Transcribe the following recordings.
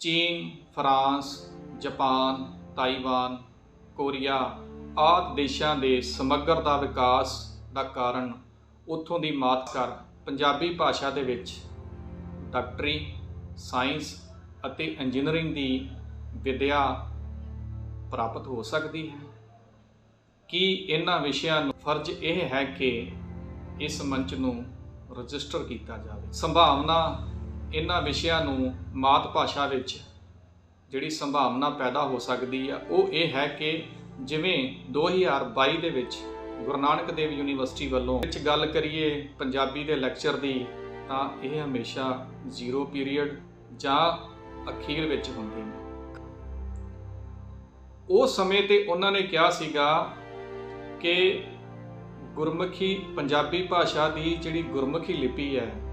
ਚੀਨ, France, Japan, Taiwan, Korea ਆਦਿ ਦੇਸ਼ਾਂ ਦੇ ਸਮੱਗਰ ਦਾ ਵਿਕਾਸ ਦਾ ਕਾਰਨ ਉੱਥੋਂ ਦੀ ਮਾਤਕਰ ਪੰਜਾਬੀ ਭਾਸ਼ਾ ਦੇ ਵਿੱਚ ਡਾਕਟਰੀ, ਸਾਇੰਸ ਅਤੇ ਇੰਜੀਨੀਅਰਿੰਗ ਦੀ ਵਿਦਿਆ ਪ੍ਰਾਪਤ ਹੋ ਸਕਦੀ ਹੈ। ਕੀ ਇਹਨਾਂ ਵਿਸ਼ਿਆਂ ਨੂੰ ਫਰਜ਼ ਇਹ ਹੈ ਕਿ ਇਸ ਮੰਚ ਨੂੰ ਰਜਿਸਟਰ ਕੀਤਾ ਜਾਵੇ? ਸੰਭਾਵਨਾ ਇਹਨਾਂ ਵਿਸ਼ਿਆਂ ਨੂੰ ਮਾਤ ਭਾਸ਼ਾ ਵਿੱਚ ਜਿਹੜੀ ਸੰਭਾਵਨਾ ਪੈਦਾ ਹੋ ਸਕਦੀ ਆ, ਉਹ ਇਹ ਹੈ ਕਿ ਜਿਵੇਂ 2022 ਦੇ ਵਿੱਚ ਗੁਰੂ ਨਾਨਕ ਦੇਵ ਯੂਨੀਵਰਸਿਟੀ ਵੱਲੋਂ ਵਿੱਚ ਗੱਲ ਕਰੀਏ ਪੰਜਾਬੀ ਦੇ ਲੈਕਚਰ ਦੀ, ਤਾਂ ਇਹ ਹਮੇਸ਼ਾ ਜ਼ੀਰੋ ਪੀਰੀਅਡ ਜਾਂ ਅਖੀਰ ਵਿੱਚ ਹੁੰਦੇ ਨੇ। ਉਸ ਸਮੇਂ ਤੇ ਉਹਨਾਂ ਨੇ ਕਿਹਾ ਸੀਗਾ ਕਿ ਗੁਰਮੁਖੀ ਪੰਜਾਬੀ ਭਾਸ਼ਾ ਦੀ ਜਿਹੜੀ ਗੁਰਮੁਖੀ ਲਿਪੀ ਹੈ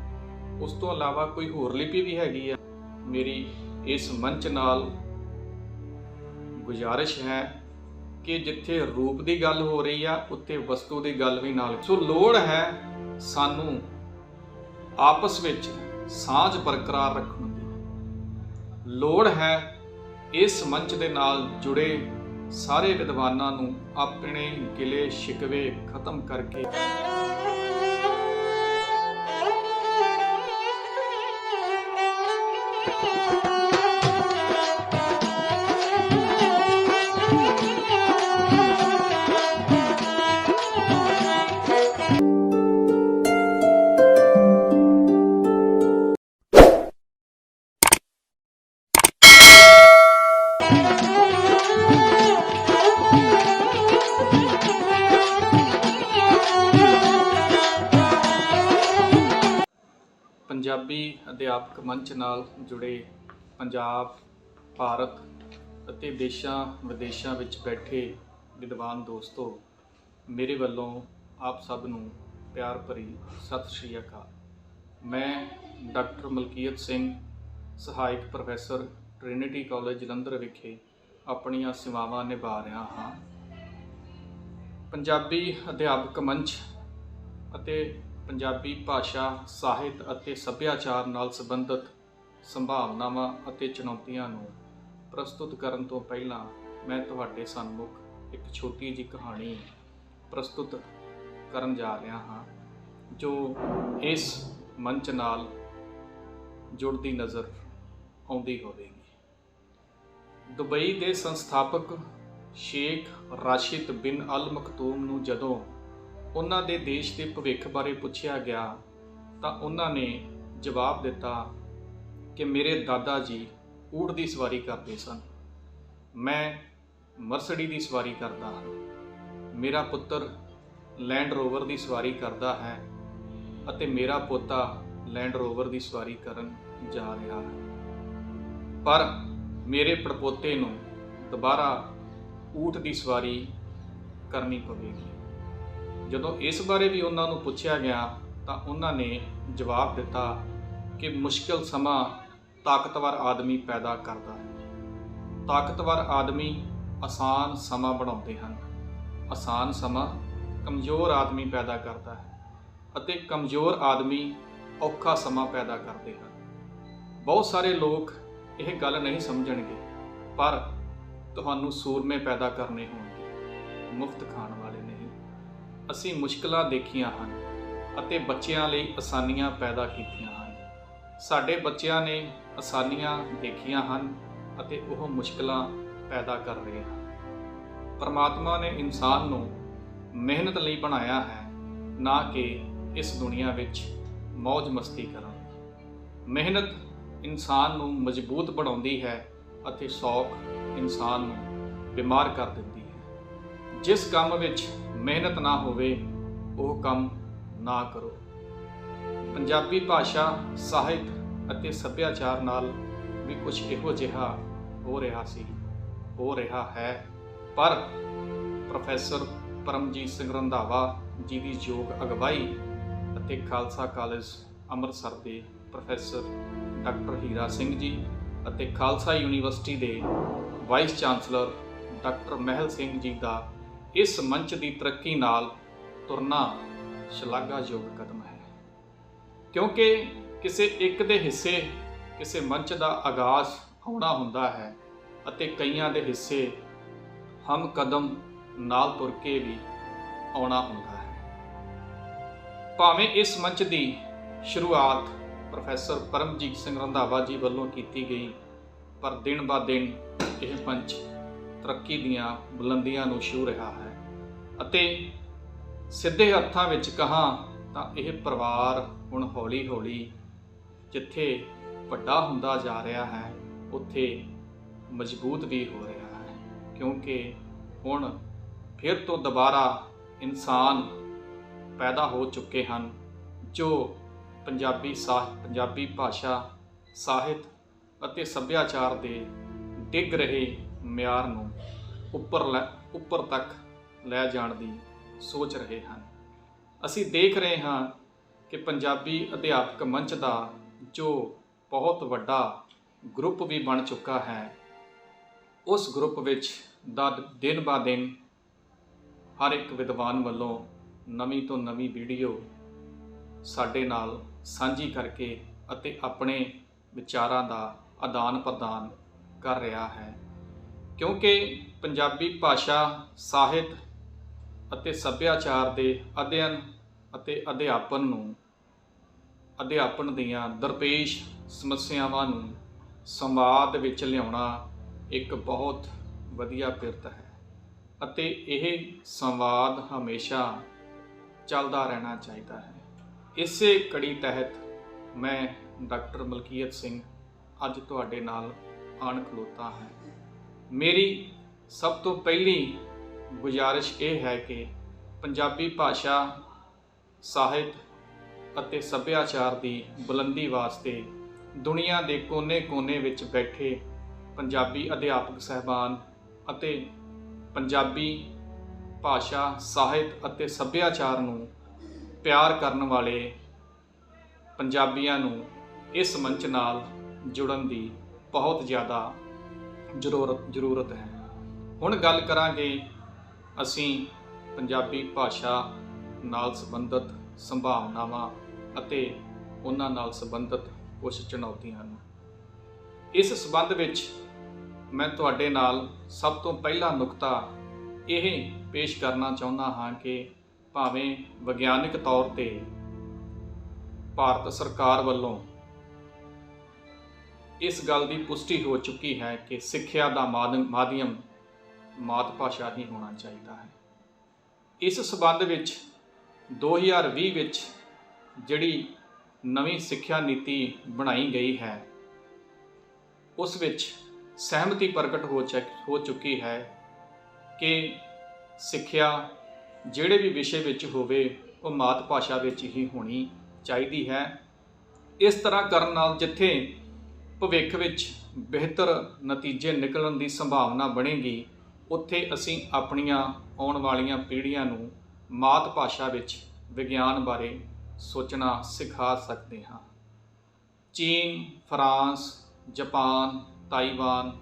ਉਸ ਤੋਂ ਇਲਾਵਾ ਕੋਈ ਹੋਰ ਲਿਪੀ ਵੀ ਹੈਗੀ ਆ। ਮੇਰੀ ਇਸ ਮੰਚ ਨਾਲ ਗੁਜ਼ਾਰਿਸ਼ ਹੈ ਕਿ ਜਿੱਥੇ ਰੂਪ ਦੀ ਗੱਲ ਹੋ ਰਹੀ ਆ, ਉੱਥੇ ਵਸਤੂ ਦੀ ਗੱਲ ਵੀ ਨਾਲ। ਸੋ ਲੋੜ ਹੈ ਸਾਨੂੰ ਆਪਸ ਵਿੱਚ ਸਾਂਝ ਬਰਕਰਾਰ ਰੱਖਣ ਦੀ। ਲੋੜ ਹੈ ਇਸ ਮੰਚ ਦੇ ਨਾਲ ਜੁੜੇ ਸਾਰੇ ਵਿਦਵਾਨਾਂ ਨੂੰ ਆਪਣੇ ਗਿਲੇ ਸ਼ਿਕਵੇ ਖਤਮ ਕਰਕੇ। ਪੰਜਾਬੀ ਅਧਿਆਪਕ ਮੰਚ ਨਾਲ ਜੁੜੇ ਪੰਜਾਬ, ਭਾਰਤ ਅਤੇ ਦੇਸ਼ਾਂ ਵਿਦੇਸ਼ਾਂ ਵਿੱਚ ਬੈਠੇ ਵਿਦਵਾਨ ਦੋਸਤੋ, ਮੇਰੇ ਵੱਲੋਂ ਆਪ ਸਭ ਨੂੰ ਪਿਆਰ ਭਰੀ ਸਤਿ ਸ਼੍ਰੀ ਅਕਾਲ। ਮੈਂ ਡਾਕਟਰ ਮਲਕੀਅਤ ਸਿੰਘ, ਸਹਾਇਕ ਪ੍ਰੋਫੈਸਰ, ਟ੍ਰਿਨਿਟੀ ਕਾਲਜ ਜਲੰਧਰ ਵਿਖੇ ਆਪਣੀਆਂ ਸੇਵਾਵਾਂ ਨਿਭਾ ਰਿਹਾ ਹਾਂ। ਪੰਜਾਬੀ ਅਧਿਆਪਕ ਮੰਚ ਅਤੇ ਪੰਜਾਬੀ ਭਾਸ਼ਾ, ਸਾਹਿਤ ਅਤੇ ਸੱਭਿਆਚਾਰ ਨਾਲ ਸੰਬੰਧਿਤ ਸੰਭਾਵਨਾਵਾਂ ਅਤੇ ਚੁਣੌਤੀਆਂ ਨੂੰ ਪ੍ਰਸਤੁਤ ਕਰਨ ਤੋਂ ਪਹਿਲਾਂ ਮੈਂ ਤੁਹਾਡੇ ਸਨਮੁਖ ਇੱਕ ਛੋਟੀ ਜਿਹੀ ਕਹਾਣੀ ਪ੍ਰਸਤੁਤ ਕਰਨ ਜਾ ਰਿਹਾ ਹਾਂ, ਜੋ ਇਸ ਮੰਚ ਨਾਲ ਜੁੜਦੀ ਨਜ਼ਰ ਆਉਂਦੀ ਹੋਵੇਗੀ। ਦੁਬਈ ਦੇ ਸੰਸਥਾਪਕ ਸ਼ੇਖ ਰਾਸ਼ਿਦ ਬਿਨ ਅਲ ਮਖਤੂਮ ਨੂੰ ਜਦੋਂ ਉਹਨਾਂ ਦੇ ਦੇਸ਼ ਦੇ ਭਵਿੱਖ ਬਾਰੇ ਪੁੱਛਿਆ ਗਿਆ ਤਾਂ ਉਹਨਾਂ ਨੇ ਜਵਾਬ ਦਿੱਤਾ ਕਿ ਮੇਰੇ ਦਾਦਾ ਜੀ ਊਠ ਦੀ ਸਵਾਰੀ ਕਰਦੇ ਸਨ। ਮੈਂ ਮਰਸਡੀ ਦੀ ਸਵਾਰੀ ਕਰਦਾ ਹਾਂ। ਮੇਰਾ ਪੁੱਤਰ ਲੈਂਡ ਰੋਵਰ ਦੀ ਸਵਾਰੀ ਕਰਦਾ ਹੈ ਅਤੇ ਮੇਰਾ ਪੋਤਾ ਲੈਂਡ ਰੋਵਰ ਦੀ ਸਵਾਰੀ ਕਰਨ ਜਾ ਰਿਹਾ ਹੈ। ਪਰ ਮੇਰੇ ਪੜਪੋਤੇ ਨੂੰ ਦੁਬਾਰਾ ਊਠ ਦੀ ਸਵਾਰੀ ਕਰਨੀ ਪਵੇਗੀ। ਜਦੋਂ ਇਸ ਬਾਰੇ ਵੀ ਉਹਨਾਂ ਨੂੰ ਪੁੱਛਿਆ ਗਿਆ ਤਾਂ ਉਹਨਾਂ ਨੇ ਜਵਾਬ ਦਿੱਤਾ ਕਿ ਮੁਸ਼ਕਲ ਸਮਾਂ ਤਾਕਤਵਰ ਆਦਮੀ ਪੈਦਾ ਕਰਦਾ ਹੈ। ਤਾਕਤਵਰ ਆਦਮੀ ਆਸਾਨ ਸਮਾਂ ਬਣਾਉਂਦੇ ਹਨ। ਆਸਾਨ ਸਮਾਂ ਕਮਜ਼ੋਰ ਆਦਮੀ ਪੈਦਾ ਕਰਦਾ ਹੈ ਅਤੇ ਕਮਜ਼ੋਰ ਆਦਮੀ ਔਖਾ ਸਮਾਂ ਪੈਦਾ ਕਰਦੇ ਹਨ। ਬਹੁਤ ਸਾਰੇ ਲੋਕ ਇਹ ਗੱਲ ਨਹੀਂ ਸਮਝਣਗੇ, ਪਰ ਤੁਹਾਨੂੰ ਸੂਰਮੇ ਪੈਦਾ ਕਰਨੇ ਹੋਣਗੇ। ਮੁਫਤ ਖਾਣ। ਅਸੀਂ ਮੁਸ਼ਕਲਾਂ ਦੇਖੀਆਂ ਹਨ ਅਤੇ ਬੱਚਿਆਂ ਲਈ ਆਸਾਨੀਆਂ ਪੈਦਾ ਕੀਤੀਆਂ ਹਨ। ਸਾਡੇ ਬੱਚਿਆਂ ਨੇ ਆਸਾਨੀਆਂ ਦੇਖੀਆਂ ਹਨ ਅਤੇ ਉਹ ਮੁਸ਼ਕਲਾਂ ਪੈਦਾ ਕਰ ਰਹੇ ਹਨ। ਪਰਮਾਤਮਾ ਨੇ ਇਨਸਾਨ ਨੂੰ ਮਿਹਨਤ ਲਈ ਬਣਾਇਆ ਹੈ, ਨਾ ਕਿ ਇਸ ਦੁਨੀਆ ਵਿੱਚ ਮौज ਮਸਤੀ ਕਰਨ। ਲਈ ਮਿਹਨਤ ਇਨਸਾਨ ਨੂੰ ਮਜ਼ਬੂਤ ਬਣਾਉਂਦੀ ਹੈ ਅਤੇ ਸੌਖ ਇਨਸਾਨ ਨੂੰ ਬਿਮਾਰ ਕਰ ਦਿੰਦੀ ਹੈ। ਜਿਸ ਕੰਮ ਵਿੱਚ ਮਿਹਨਤ ਨਾ ਹੋਵੇ, ਉਹ ਕੰਮ ਨਾ ਕਰੋ। ਪੰਜਾਬੀ ਭਾਸ਼ਾ ਸਾਹਿਤ ਅਤੇ ਸੱਭਿਆਚਾਰ ਨਾਲ ਵੀ ਕੁਝ ਇਹੋ ਜਿਹਾ ਹੋ ਰਿਹਾ ਸੀ, ਹੋ ਰਿਹਾ ਹੈ। ਪਰ ਪ੍ਰੋਫੈਸਰ ਪਰਮਜੀਤ ਸਿੰਘ ਰੰਧਾਵਾ ਜੀ ਦੀ ਯੋਗ ਅਗਵਾਈ ਅਤੇ ਖਾਲਸਾ ਕਾਲਜ ਅੰਮ੍ਰਿਤਸਰ ਦੇ ਪ੍ਰੋਫੈਸਰ ਡਾਕਟਰ ਹੀਰਾ ਸਿੰਘ ਜੀ ਅਤੇ ਖਾਲਸਾ ਯੂਨੀਵਰਸਿਟੀ ਦੇ vice chancellor doctor Mehal Singh ji ਦਾ ਇਸ ਮੰਚ ਦੀ ਤਰੱਕੀ ਨਾਲ ਤੁਰਨਾ ਸ਼ਲਾਘਾਯੋਗ ਕਦਮ ਹੈ। ਕਿਉਂਕਿ ਕਿਸੇ ਇੱਕ ਦੇ ਹਿੱਸੇ ਕਿਸੇ ਮੰਚ ਦਾ ਆਗਾਜ਼ ਆਉਣਾ ਹੁੰਦਾ ਹੈ ਅਤੇ ਕਈਆਂ ਦੇ ਹਿੱਸੇ ਹਮ ਕਦਮ ਨਾਲ ਤੁਰ ਕੇ ਵੀ ਆਉਣਾ ਹੁੰਦਾ ਹੈ। ਭਾਵੇਂ ਇਸ ਮੰਚ ਦੀ ਸ਼ੁਰੂਆਤ ਪ੍ਰੋਫੈਸਰ ਪਰਮਜੀਤ ਸਿੰਘ ਰੰਧਾਵਾ ਜੀ ਵੱਲੋਂ ਕੀਤੀ ਗਈ, ਪਰ ਦਿਨ ਬਾ ਦਿਨ ਇਹ ਮੰਚ ਤਰੱਕੀ ਦੀਆਂ ਬੁਲੰਦੀਆਂ ਨੂੰ ਛੂ ਰਿਹਾ ਹੈ। ਅਤੇ ਸਿੱਧੇ ਅਰਥਾਂ ਵਿੱਚ ਕਹਾਂ ਤਾਂ ਇਹ ਪਰਿਵਾਰ ਹੁਣ ਹੌਲੀ-ਹੌਲੀ ਜਿੱਥੇ ਵੱਡਾ ਹੁੰਦਾ ਜਾ ਰਿਹਾ ਹੈ, ਉੱਥੇ ਮਜ਼ਬੂਤ ਵੀ ਹੋ ਰਿਹਾ ਹੈ। ਕਿਉਂਕਿ ਹੁਣ ਫਿਰ ਤੋਂ ਦੁਬਾਰਾ ਇਨਸਾਨ ਪੈਦਾ ਹੋ ਚੁੱਕੇ ਹਨ, ਜੋ ਪੰਜਾਬੀ ਸਾਹਿਤ ਪੰਜਾਬੀ ਭਾਸ਼ਾ, ਸਾਹਿਤ ਅਤੇ ਸੱਭਿਆਚਾਰ ਦੇ ਡਿੱਗ ਰਹੇ ਮਿਆਰ ਨੂੰ ਉੱਪਰ ਲੈ, ਉੱਪਰ ਤੱਕ ਲੈ ਜਾਣ ਦੀ ਸੋਚ ਰਹੇ ਹਨ। ਅਸੀਂ ਦੇਖ ਰਹੇ ਹਾਂ ਕਿ ਪੰਜਾਬੀ ਅਧਿਆਪਕ ਮੰਚ ਦਾ ਜੋ ਬਹੁਤ ਵੱਡਾ ਗਰੁੱਪ ਵੀ ਬਣ ਚੁੱਕਾ ਹੈ, ਉਸ ਗਰੁੱਪ ਵਿੱਚ ਦਾ ਦਿਨ ਬਾ ਦਿਨ ਹਰ ਇੱਕ ਵਿਦਵਾਨ ਵੱਲੋਂ ਨਵੀਂ ਤੋਂ ਨਵੀਂ ਵੀਡੀਓ ਸਾਡੇ ਨਾਲ ਸਾਂਝੀ ਕਰਕੇ ਅਤੇ ਆਪਣੇ ਵਿਚਾਰਾਂ ਦਾ ਆਦਾਨ ਪ੍ਰਦਾਨ ਕਰ ਰਿਹਾ ਹੈ। ਕਿਉਂਕਿ ਪੰਜਾਬੀ ਭਾਸ਼ਾ ਸਾਹਿਤ ਅਤੇ ਸੱਭਿਆਚਾਰ ਦੇ ਅਧਿਐਨ ਅਤੇ ਅਧਿਆਪਨ ਨੂੰ, ਅਧਿਆਪਨ ਦੀਆਂ ਦਰਪੇਸ਼ ਸਮੱਸਿਆਵਾਂ ਨੂੰ ਸੰਵਾਦ ਵਿੱਚ ਲਿਆਉਣਾ ਇੱਕ ਬਹੁਤ ਵਧੀਆ ਕਿਰਤ ਹੈ ਅਤੇ ਇਹ ਸੰਵਾਦ ਹਮੇਸ਼ਾ ਚੱਲਦਾ ਰਹਿਣਾ ਚਾਹੀਦਾ ਹੈ। ਇਸੇ ਕੜੀ ਤਹਿਤ ਮੈਂ ਡਾਕਟਰ ਮਲਕੀਅਤ ਸਿੰਘ ਅੱਜ ਤੁਹਾਡੇ ਨਾਲ ਆਣ ਖਲੋਤਾ ਹਾਂ। ਮੇਰੀ ਸਭ ਤੋਂ ਪਹਿਲੀ ਗੁਜ਼ਾਰਿਸ਼ ਇਹ ਹੈ ਕਿ ਪੰਜਾਬੀ ਭਾਸ਼ਾ ਸਾਹਿਤ ਅਤੇ ਸੱਭਿਆਚਾਰ ਦੀ ਬੁਲੰਦੀ ਵਾਸਤੇ ਦੁਨੀਆ ਦੇ ਕੋਨੇ-ਕੋਨੇ ਵਿੱਚ ਬੈਠੇ ਪੰਜਾਬੀ ਅਧਿਆਪਕ ਸਹਿਬਾਨ ਅਤੇ ਪੰਜਾਬੀ ਭਾਸ਼ਾ ਸਾਹਿਤ ਅਤੇ ਸੱਭਿਆਚਾਰ ਨੂੰ ਪਿਆਰ ਕਰਨ ਵਾਲੇ ਪੰਜਾਬੀਆਂ ਨੂੰ ਇਸ ਮੰਚ ਨਾਲ ਜੁੜਨ ਦੀ ਬਹੁਤ ਜ਼ਿਆਦਾ ਜ਼ਰੂਰਤ ਜ਼ਰੂਰਤ ਹੈ। ਹੁਣ ਗੱਲ ਕਰਾਂਗੇ ਅਸੀਂ ਪੰਜਾਬੀ ਭਾਸ਼ਾ ਨਾਲ ਸੰਬੰਧਿਤ ਸੰਭਾਵਨਾਵਾਂ ਅਤੇ ਉਹਨਾਂ ਨਾਲ ਸੰਬੰਧਿਤ ਕੁਝ ਚੁਣੌਤੀਆਂ ਹਨ। ਇਸ ਸੰਬੰਧ ਵਿੱਚ ਮੈਂ ਤੁਹਾਡੇ ਨਾਲ ਸਭ ਤੋਂ ਪਹਿਲਾ ਨੁਕਤਾ ਇਹ ਪੇਸ਼ ਕਰਨਾ ਚਾਹੁੰਦਾ ਹਾਂ ਕਿ ਭਾਵੇਂ ਵਿਗਿਆਨਕ ਤੌਰ ਤੇ ਭਾਰਤ ਸਰਕਾਰ ਵੱਲੋਂ ਇਸ ਗੱਲ ਦੀ ਪੁਸ਼ਟੀ ਹੋ ਚੁੱਕੀ ਹੈ ਕਿ ਸਿੱਖਿਆ ਦਾ ਮਾਧਿਅਮ ਮਾਧਿਅਮ ਮਾਤ ਭਾਸ਼ਾ ਹੀ ਹੋਣਾ ਚਾਹੀਦਾ ਹੈ। ਇਸ ਸਬੰਧ ਵਿੱਚ 2020 ਵਿੱਚ ਜਿਹੜੀ ਨਵੀਂ ਸਿੱਖਿਆ ਨੀਤੀ ਬਣਾਈ ਗਈ ਹੈ, ਉਸ ਵਿੱਚ ਸਹਿਮਤੀ ਪ੍ਰਗਟ ਹੋ ਚੱਕ ਹੋ ਚੁੱਕੀ ਹੈ ਕਿ ਸਿੱਖਿਆ ਜਿਹੜੇ ਵੀ ਵਿਸ਼ੇ ਵਿੱਚ ਹੋਵੇ, ਉਹ ਮਾਤ ਭਾਸ਼ਾ ਵਿੱਚ ਹੀ ਹੋਣੀ ਚਾਹੀਦੀ ਹੈ। ਇਸ ਤਰ੍ਹਾਂ ਕਰਨ ਨਾਲ ਜਿੱਥੇ ਭਵਿੱਖ ਵਿੱਚ ਬਿਹਤਰ ਨਤੀਜੇ ਨਿਕਲਣ ਦੀ ਸੰਭਾਵਨਾ ਬਣੇਗੀ ਉੱਥੇ ਅਸੀਂ ਆਪਣੀਆਂ ਆਉਣ ਵਾਲੀਆਂ ਪੀੜ੍ਹੀਆਂ ਨੂੰ ਮਾਤ ਭਾਸ਼ਾ ਵਿੱਚ ਵਿਗਿਆਨ ਬਾਰੇ ਸੋਚਣਾ ਸਿਖਾ ਸਕਦੇ ਹਾਂ। ਚੀਨ, ਫਰਾਂਸ, ਜਾਪਾਨ, ਤਾਈਵਾਨ,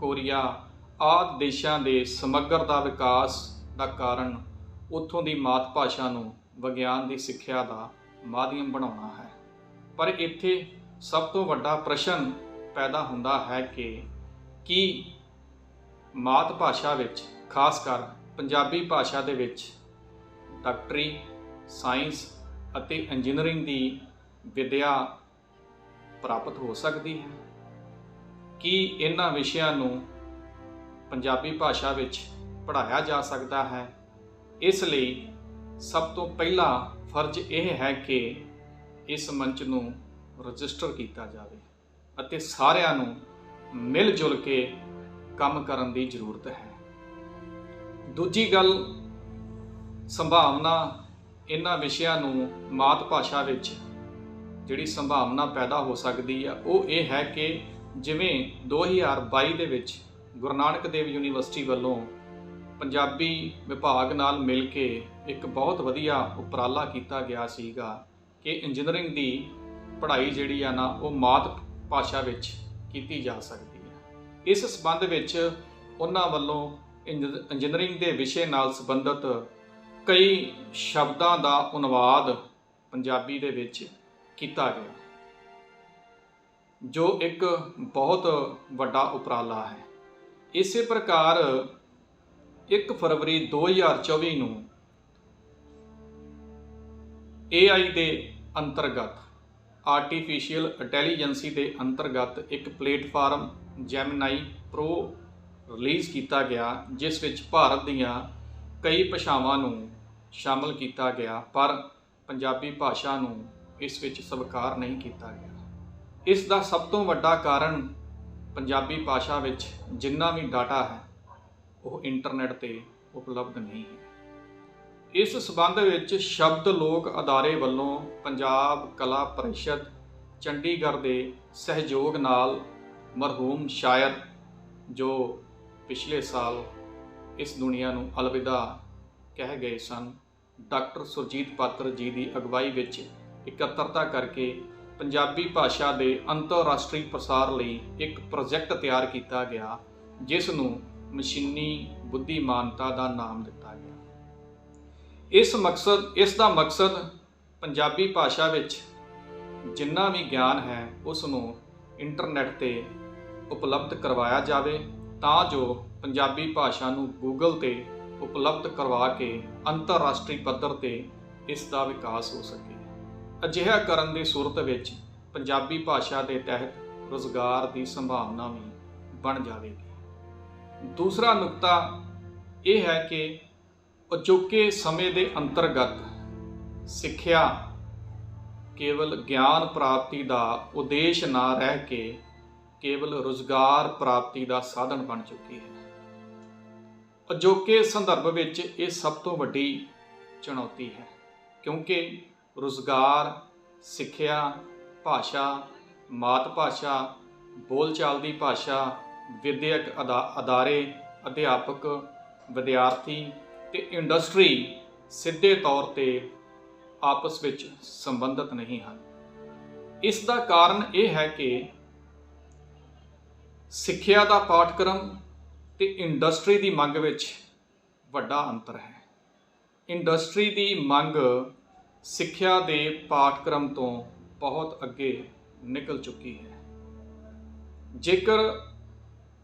ਕੋਰੀਆ ਆਦਿ ਦੇਸ਼ਾਂ ਦੇ ਸਮੱਗਰ ਦਾ ਵਿਕਾਸ ਦਾ ਕਾਰਨ ਉੱਥੋਂ ਦੀ ਮਾਤ ਭਾਸ਼ਾ ਨੂੰ ਵਿਗਿਆਨ ਦੀ ਸਿੱਖਿਆ ਦਾ ਮਾਧਿਅਮ ਬਣਾਉਣਾ ਹੈ। ਪਰ ਇੱਥੇ ਸਭ ਤੋਂ ਵੱਡਾ ਪ੍ਰਸ਼ਨ ਪੈਦਾ ਹੁੰਦਾ ਹੈ ਕਿ ਕੀ ਮਾਤ ਭਾਸ਼ਾ ਵਿੱਚ, ਖਾਸ ਕਰ ਪੰਜਾਬੀ ਭਾਸ਼ਾ ਦੇ ਵਿੱਚ, ਡਾਕਟਰੀ, ਸਾਇੰਸ ਅਤੇ ਇੰਜੀਨੀਅਰਿੰਗ ਦੀ ਵਿਦਿਆ ਪ੍ਰਾਪਤ ਹੋ ਸਕਦੀ ਹੈ। ਕੀ ਇਹਨਾਂ ਵਿਸ਼ਿਆਂ ਨੂੰ ਪੰਜਾਬੀ ਭਾਸ਼ਾ ਵਿੱਚ ਪੜ੍ਹਾਇਆ ਜਾ ਸਕਦਾ ਹੈ? ਇਸ ਲਈ ਸਭ ਤੋਂ ਪਹਿਲਾ ਫਰਜ਼ ਇਹ ਹੈ ਕਿ ਇਸ ਮੰਚ ਨੂੰ ਰਜਿਸਟਰ ਕੀਤਾ ਜਾਵੇ ਅਤੇ ਸਾਰਿਆਂ ਨੂੰ ਮਿਲ ਜੁਲ ਕੇ ਕੰਮ ਕਰਨ ਦੀ ਜ਼ਰੂਰਤ ਹੈ। ਦੂਜੀ ਗੱਲ, ਸੰਭਾਵਨਾ ਇਹਨਾਂ ਵਿਸ਼ਿਆਂ ਨੂੰ ਮਾਤ ਭਾਸ਼ਾ ਵਿੱਚ ਜਿਹੜੀ ਸੰਭਾਵਨਾ ਪੈਦਾ ਹੋ ਸਕਦੀ ਆ, ਉਹ ਇਹ ਹੈ ਕਿ ਜਿਵੇਂ 2022 ਦੇ ਵਿੱਚ ਗੁਰੂ ਨਾਨਕ ਦੇਵ ਯੂਨੀਵਰਸਿਟੀ ਵੱਲੋਂ ਪੰਜਾਬੀ ਵਿਭਾਗ ਨਾਲ ਮਿਲ ਕੇ ਇੱਕ ਬਹੁਤ ਵਧੀਆ ਉਪਰਾਲਾ ਕੀਤਾ ਗਿਆ ਸੀਗਾ ਕਿ ਇੰਜੀਨੀਅਰਿੰਗ ਦੀ ਪੜ੍ਹਾਈ ਜਿਹੜੀ ਆ ਨਾ, ਉਹ ਮਾਤ ਭਾਸ਼ਾ ਵਿੱਚ ਕੀਤੀ ਜਾ ਸਕਦੀ ਇਸ ਸਬੰਧ ਵਿੱਚ ਉਹਨਾਂ ਵੱਲੋਂ ਇੰਜ- ਇੰਜੀਨੀਅਰਿੰਗ ਦੇ ਵਿਸ਼ੇ ਨਾਲ ਸੰਬੰਧਿਤ ਕਈ ਸ਼ਬਦਾਂ ਦਾ ਅਨੁਵਾਦ ਪੰਜਾਬੀ ਦੇ ਵਿੱਚ ਕੀਤਾ ਗਿਆ, ਜੋ ਇੱਕ ਬਹੁਤ ਵੱਡਾ ਉਪਰਾਲਾ ਹੈ। ਇਸੇ ਪ੍ਰਕਾਰ 1 ਫਰਵਰੀ 2024 ਨੂੰ AI ਦੇ ਅੰਤਰਗਤ ਆਰਟੀਫੀਸ਼ੀਅਲ ਇੰਟੈਲੀਜੈਂਸੀ ਦੇ ਅੰਤਰਗਤ ਇੱਕ ਪਲੇਟਫਾਰਮ ਜੈਮਨਾਈ ਪ੍ਰੋ ਰਿਲੀਜ਼ ਕੀਤਾ ਗਿਆ, ਜਿਸ ਵਿੱਚ ਭਾਰਤ ਦੀਆਂ ਕਈ ਭਾਸ਼ਾਵਾਂ ਨੂੰ ਸ਼ਾਮਲ ਕੀਤਾ ਗਿਆ, ਪਰ ਪੰਜਾਬੀ ਭਾਸ਼ਾ ਨੂੰ ਇਸ ਵਿੱਚ ਸਵੀਕਾਰ ਨਹੀਂ ਕੀਤਾ ਗਿਆ। ਇਸ ਦਾ ਸਭ ਤੋਂ ਵੱਡਾ ਕਾਰਨ ਪੰਜਾਬੀ ਭਾਸ਼ਾ ਵਿੱਚ ਜਿੰਨਾ ਵੀ ਡਾਟਾ ਹੈ, ਉਹ ਇੰਟਰਨੈਟ ਤੇ ਉਪਲਬਧ ਨਹੀਂ ਹੈ। ਇਸ ਸਬੰਧ ਵਿੱਚ ਸ਼ਬਦ ਲੋਕ ਅਦਾਰੇ ਵੱਲੋਂ ਪੰਜਾਬ ਕਲਾ ਪਰਿਸ਼ਦ ਚੰਡੀਗੜ੍ਹ ਦੇ ਸਹਿਯੋਗ ਨਾਲ ਮਰਹੂਮ ਸ਼ਾਇਰ ਜੋ ਪਿਛਲੇ ਸਾਲ ਇਸ ਦੁਨੀਆ ਨੂੰ ਅਲਵਿਦਾ ਕਹਿ ਗਏ ਸਨ। ਡਾਕਟਰ ਸੁਰਜੀਤ ਪਾਤਰ ਜੀ ਦੀ ਅਗਵਾਈ ਵਿੱਚ ਇਕੱਤਰਤਾ ਕਰਕੇ ਪੰਜਾਬੀ ਭਾਸ਼ਾ ਦੇ ਅੰਤਰਰਾਸ਼ਟਰੀ ਪ੍ਰਸਾਰ ਲਈ ਇੱਕ ਪ੍ਰੋਜੈਕਟ ਤਿਆਰ ਕੀਤਾ ਗਿਆ, ਜਿਸ ਨੂੰ ਮਸ਼ੀਨੀ ਬੁੱਧੀਮਾਨਤਾ ਦਾ ਨਾਮ ਦਿੱਤਾ ਗਿਆ। ਇਸ ਮਕਸਦ, ਇਸ ਦਾ ਮਕਸਦ ਪੰਜਾਬੀ ਭਾਸ਼ਾ ਵਿੱਚ ਜਿੰਨਾ ਵੀ ਗਿਆਨ ਹੈ, ਉਸ ਨੂੰ ਇੰਟਰਨੈਟ ਤੇ ਉਪਲਬਧ ਕਰਵਾਇਆ ਜਾਵੇ ਤਾਂ ਜੋ ਪੰਜਾਬੀ ਭਾਸ਼ਾ ਨੂੰ ਗੂਗਲ ਤੇ ਉਪਲਬਧ ਕਰਵਾ ਕੇ ਅੰਤਰਰਾਸ਼ਟਰੀ ਪੱਧਰ ਤੇ ਇਸ ਦਾ ਵਿਕਾਸ ਹੋ ਸਕੇ। ਅਜਿਹਾ ਕਰਨ ਦੀ ਸੂਰਤ ਵਿੱਚ ਪੰਜਾਬੀ ਭਾਸ਼ਾ ਦੇ ਤਹਿਤ ਰੋਜ਼ਗਾਰ ਦੀ ਸੰਭਾਵਨਾ ਵੀ ਬਣ ਜਾਵੇਗੀ। ਦੂਸਰਾ ਨੁਕਤਾ ਇਹ ਹੈ ਕਿ ਅਜੋਕੇ ਸਮੇਂ ਦੇ ਅੰਤਰਗਤ ਸਿੱਖਿਆ ਕੇਵਲ ਗਿਆਨ ਪ੍ਰਾਪਤੀ ਦਾ ਉਦੇਸ਼ ਨਾ ਰਹਿ ਕੇ ਕੇਵਲ ਰੋਜ਼ਗਾਰ ਪ੍ਰਾਪਤੀ ਦਾ ਸਾਧਨ ਬਣ ਚੁੱਕੀ ਹੈ। ਅਜੋਕੇ ਸੰਦਰਭ ਵਿੱਚ ਇਹ ਸਭ ਤੋਂ ਵੱਡੀ ਚੁਣੌਤੀ ਹੈ, ਕਿਉਂਕਿ ਰੋਜ਼ਗਾਰ, ਸਿੱਖਿਆ, ਭਾਸ਼ਾ ਮਾਤ ਭਾਸ਼ਾ ਬੋਲਚਾਲ ਦੀ ਭਾਸ਼ਾ, ਵਿਦਿਅਕ ਅਦਾ- ਅਦਾਰੇ, ਅਧਿਆਪਕ, ਵਿਦਿਆਰਥੀ ਤੇ ਇੰਡਸਟਰੀ ਸਿੱਧੇ ਤੌਰ ਤੇ ਆਪਸ ਵਿੱਚ ਸੰਬੰਧਿਤ ਨਹੀਂ ਹਨ। ਇਸ ਦਾ ਕਾਰਨ ਇਹ ਹੈ ਕਿ ਸਿੱਖਿਆ ਦਾ ਪਾਠਕ੍ਰਮ ਤੇ ਇੰਡਸਟਰੀ ਦੀ ਮੰਗ ਵਿੱਚ ਵੱਡਾ ਅੰਤਰ ਹੈ। ਇੰਡਸਟਰੀ ਦੀ ਮੰਗ ਸਿੱਖਿਆ ਦੇ ਪਾਠਕ੍ਰਮ ਤੋਂ ਬਹੁਤ ਅੱਗੇ ਨਿਕਲ ਚੁੱਕੀ ਹੈ। ਜੇਕਰ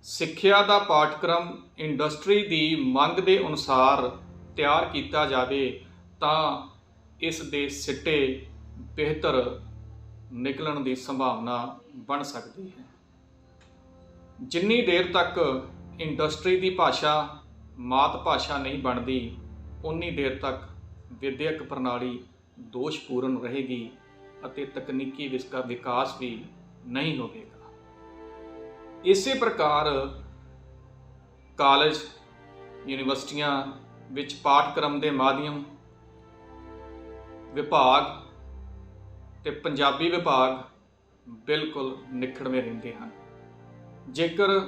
ਸਿੱਖਿਆ ਦਾ ਪਾਠਕ੍ਰਮ ਇੰਡਸਟਰੀ ਦੀ ਮੰਗ ਦੇ ਅਨੁਸਾਰ ਤਿਆਰ ਕੀਤਾ ਜਾਵੇ, ਤਾਂ ਇਸ ਦੇ ਸਿੱਟੇ ਬਿਹਤਰ ਨਿਕਲਣ ਦੀ ਸੰਭਾਵਨਾ ਬਣ ਸਕਦੀ ਹੈ। ਜਿੰਨੀ ਦੇਰ ਤੱਕ ਇੰਡਸਟਰੀ ਦੀ ਭਾਸ਼ਾ ਮਾਤ ਭਾਸ਼ਾ ਨਹੀਂ ਬਣਦੀ ਉਨੀ ਦੇਰ ਤੱਕ ਵਿਦਿਅਕ ਪ੍ਰਣਾਲੀ ਦੋਸ਼ਪੂਰਨ ਰਹੇਗੀ ਅਤੇ ਤਕਨੀਕੀ ਵਿਸਕਾ, ਵਿਕਾਸ ਵੀ ਨਹੀਂ ਹੋਵੇਗਾ। ਇਸੇ ਪ੍ਰਕਾਰ ਕਾਲਜ, ਯੂਨੀਵਰਸਿਟੀਆਂ ਵਿੱਚ ਪਾਠਕ੍ਰਮ ਦੇ ਮਾਧਿਅਮ, ਵਿਭਾਗ ਤੇ ਪੰਜਾਬੀ ਵਿਭਾਗ ਬਿਲਕੁਲ ਨਿਖੜਵੇਂ ਰਹਿੰਦੇ ਹਨ। ਜੇਕਰ